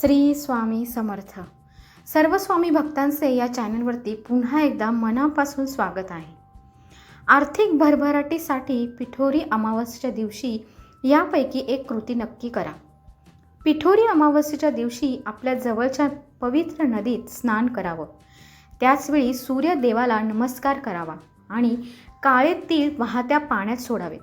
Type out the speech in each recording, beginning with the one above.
श्री स्वामी समर्थ. सर्व स्वामी भक्तांचे या चॅनलवरती पुन्हा एकदा मनापासून स्वागत आहे. आर्थिक भरभराटीसाठी पिठोरी अमावस्येच्या दिवशी यापैकी एक कृती नक्की करा. पिठोरी अमावस्येच्या दिवशी आपल्या जवळच्या पवित्र नदीत स्नान करावं. त्याचवेळी सूर्यदेवाला नमस्कार करावा आणि काळे तीळ वाहत्या पाण्यात सोडावेत.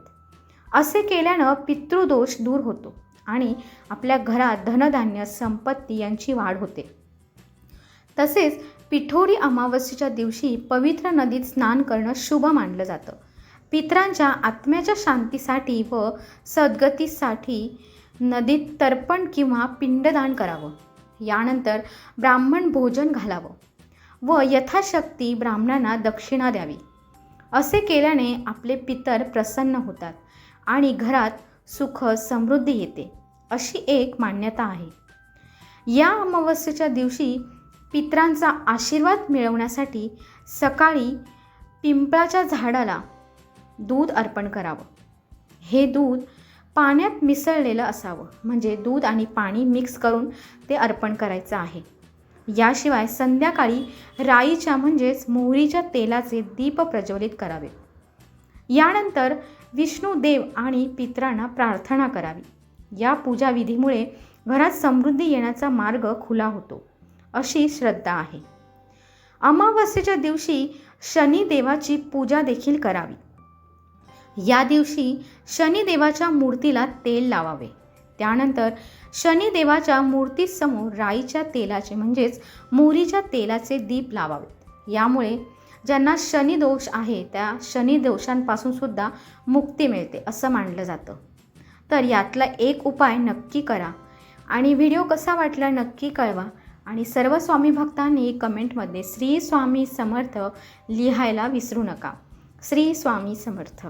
असे केल्यानं पितृदोष दूर होतो. आणि आपल्या घरात धनधान्य संपत्ती यांची वाढ होते. तसेच पिठोरी अमावस्येच्या दिवशी पवित्र नदीत स्नान करणं शुभ मानलं जातं. पितरांच्या आत्म्याच्या शांतीसाठी व सद्गतीसाठी नदीत तर्पण किंवा पिंडदान करावं. यानंतर ब्राह्मण भोजन घालावं व यथाशक्ती ब्राह्मणांना दक्षिणा द्यावी. असे केल्याने आपले पितर प्रसन्न होतात आणि घरात सुख समृद्धी येते अशी एक मान्यता आहे. या अमावस्येच्या दिवशी पित्रांचा आशीर्वाद मिळवण्यासाठी सकाळी पिंपळाच्या झाडाला दूध अर्पण करावं. हे दूध पाण्यात मिसळलेलं असावं म्हणजे दूध आणि पाणी मिक्स करून ते अर्पण करायचं आहे. याशिवाय संध्याकाळी राईच्या म्हणजेच मोहरीच्या तेलाचे दीप प्रज्वलित करावे. यानंतर विष्णुदेव आणि पित्रांना प्रार्थना करावी. या पूजाविधीमुळे घरात समृद्धी येण्याचा मार्ग खुला होतो अशी श्रद्धा आहे. अमावस्येच्या दिवशी शनिदेवाची पूजा देखील करावी. या दिवशी शनिदेवाच्या मूर्तीला तेल लावावे. त्यानंतर शनिदेवाच्या मूर्तीसमोर राईच्या तेलाचे म्हणजेच मोहरीच्या तेलाचे दीप लावावेत यामुळे ज्यांना शनिदोष आहे त्या शनिदोषांपासून सुद्धा मुक्ती मिळते असं मानलं जातं. तर यातला एक उपाय नक्की करा आणि व्हिडिओ कसा वाटला नक्की कळवा आणि सर्व स्वामी भक्तांनी कमेंटमध्ये श्री स्वामी समर्थ लिहायला विसरू नका. श्री स्वामी समर्थ.